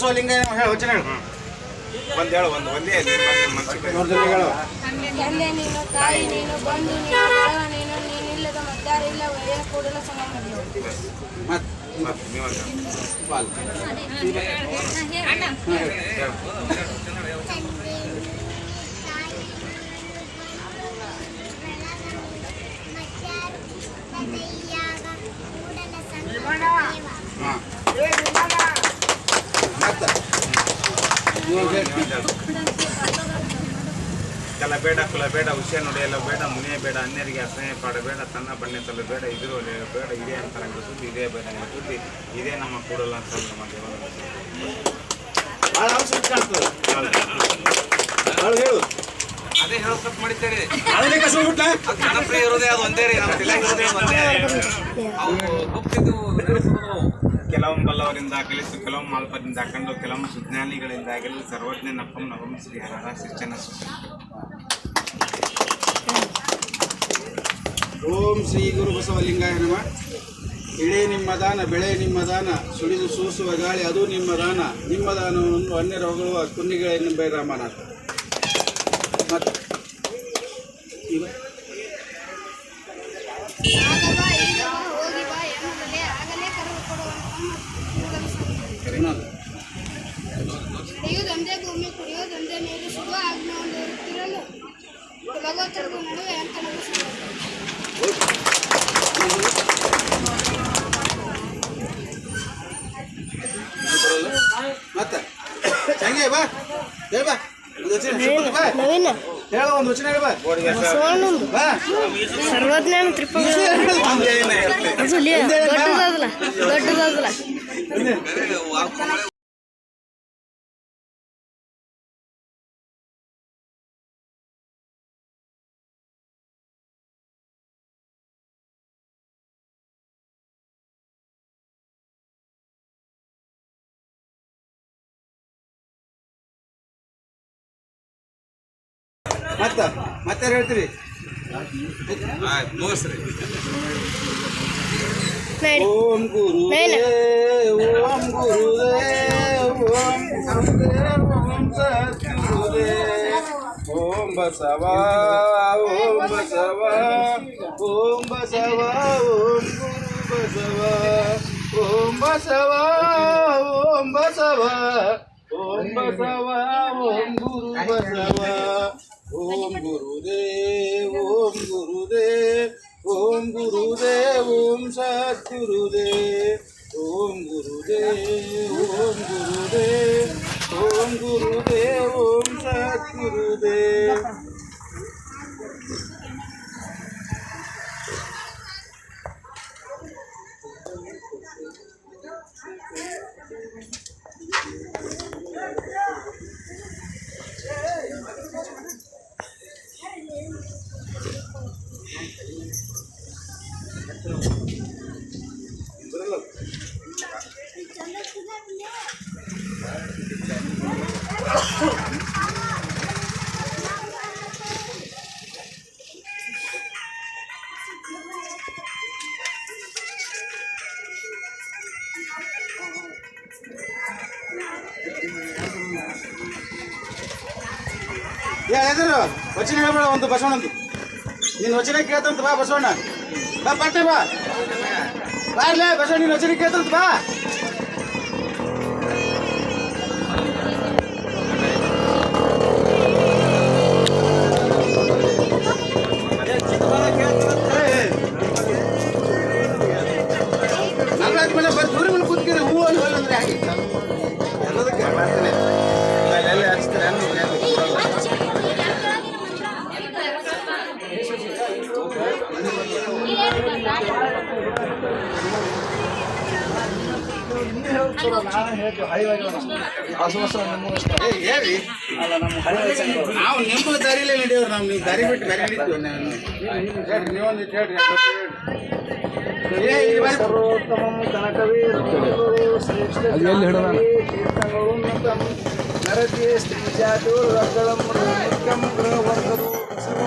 ಬಸವಲಿಂಗ ಹೇಳು ವಚನ ಹೇಳು. ಒಂದ್ ಹೇಳು ಒಂದು ಒಂದೇ ತಂದೆ ನೀನು ತಾಯಿ ನೀನು ಬಂಧು ನೀನು ಬಳಗ ನೀನು ನೀನಿಲ್ಲದ ಮದ್ದಾರಿಲ್ಲ ವಯ ಕೂಡಲ ಸಂಗಮ ಕೆಲ ಬೇಡ ಕುಲ ಬೇಡ ಹುಷೆ ನುಡಿಯಲ್ಲ ಬೇಡ ಮುನಿಯ ಬೇಡ ಅನ್ಯರಿಗೆ ಅಸಹ್ಯ ಪಡಬೇಡ ತನ್ನ ಬಣ್ಣೆಸಲು ಬೇಡ ಇದಿರೋ ಬೇಡ ಇದೇ ಅಂತರಂಗ ಸುದ್ದಿ ಇದೇ ಬೇಡ ನಿಮ್ಮ ಸುದ್ದಿ ಇದೇ ನಮ್ಮ ಕೂಡಲ್ಲ ಅಂತ ನಮ್ಮ ದೇವರು ಅದೇ ಹೇಳ್ಕೊಟ್ ಮಾಡಿದ್ದೇವೆ ಜನಪ್ರಿಯ ಇರೋದೇ ಅದು ಒಂದೇ ರೀ ನಮ್ಮ ಇರೋದೇ ಒಂದೇ ಅವು ಗುಪ್ತಿದ್ದು ನೆನಪಿರೋದು ಕೆಲವೊಮ್ಮೆ ಬಲ್ಲವರಿಂದ ಕಲಿಸು ಕೆಲವೊಮ್ಮೆ ಮಾಲ್ಪದಿಂದ ಕಂಡು ಕೆಲವೊಮ್ಮೆ ಸುಜ್ಞಾನಿಗಳಿಂದಾಗಲಿ ಸರ್ವಜ್ಞ ನಪ್ಪಂ ನವಂ ಶ್ರೀ ಹರ ಶಿಕ್ಷಣ ಓಂ ಶ್ರೀ ಗುರು ಬಸವಲಿಂಗಾಯ ನಮ. ಇಳೆ ನಿಮ್ಮ ದಾನ, ಬೆಳೆ ನಿಮ್ಮ ದಾನ, ಸುಳಿದು ಸೂಸುವ ಗಾಳಿ ಅದು ನಿಮ್ಮ ದಾನ. ನಿಮ್ಮ ದಾನವನ್ನು ಅನ್ಯರ ಹೊಗಳುವ ಕುನ್ನಿಗಳೆನ್ನುವ ರಾಮನಾಥ. ಮತ್ತು ಈಗ ನಡೆಯುವುದೊಂದೇ ಭೂಮಿ ಕುಡಿಯೋದೊಂದೇ ನೀರು ಸುಡುವ ಆಜ್ಞೆ ಒಂದು ಇರುತ್ತಿರಲು ಭಗವತರಿಗೂ ನಡುವೆ ಅಂತ ನಮಿಸುವುದು ಮತ್ತೆ. ಚಂಗೆ ಬಾ. ಹೇಳ ಬಾ. ನವೀನ ಹೇಳ ಒಂದು ವಚನ ಹೇಳ ಬಾ. ಬಾ. ಸರ್ವಜ್ಞಾನ ತ್ರಿಪುರ. ದೊಡ್ಡದಾದಲ್ಲ ದೊಡ್ಡದಾದಲ್ಲ ಮತ್ತ ಮತ್ತೆ ಹೇಳ್ತೀರಿ? ಮುಗಿಸ್ರಿ. ನಡಿ ಓಂ ಗುರು ನೈನ. ಓಂ ಗುರುದೇವ್ ಓಂ ಗುರುದೇವ್ ಓಂ ಸದ್ಗುರುದೇವ್ ಓಂ ಬಸವ ಓಂ ಬಸವ ಓಂ ಬಸವ ಓಂ ಗುರು ಬಸವ ಓಂ ಬಸವ ಓಂ ಬಸವ ಓಂ ಬಸವ ಓಂ ಗುರು ಬಸವ ಓಂ ಗುರುದೇವ್ ಓಂ ಗುರುದೇವ್ ಓಂ ಗುರುದೇವ್ ಓಂ ಸದ್ಗುರುದೇವ್ ಓಂ ಗುರುದೇವ್ ಓಂ ಗುರುದೇವ್ ಓಂ ಗುರುದೇವ್ ಓಂ ಸದ್ಗುರುದೇವ್ ಏ ಎದುರು ವಚನ ಹೇಳ್ಬೇಡ, ಒಂದು ಬಸವಣ್ಣ ನಿನ್ನ ವಚನ ಕೇಳ್ತಂತ ಬಾ ಬಸವಣ್ಣ. ಬಾ, ಪಟ್ಟೆ ಬಾ. ಬಾರ್ಲೆ ಬಸವಣ್ಣ ನಿನ್ನ ವಚನ ಕೇಳ್ತಂತ ಬಾ. ನಲ್ವತ್ತು ಹೇಳಿ ನಾವು ನಿಮ್ಮ ದಾರಿಲೇ ನಡೆಯೋರು ನಾವು ನೀವು ದಾರಿ ಬಿಟ್ಟು ಬೇರೆ ನಡೀತೀವಿ ನಾನು ಹೇಳ್ರಿ ನೀವೊಂದು ಸರ್ವೋತ್ತಮಂ ಏ ಇಲ್ಲಿ ಬರ್ರಿ. ಸ್ತ್ರೀ ಜಾತು ಮಾಡೋದು. ಸರ್ವ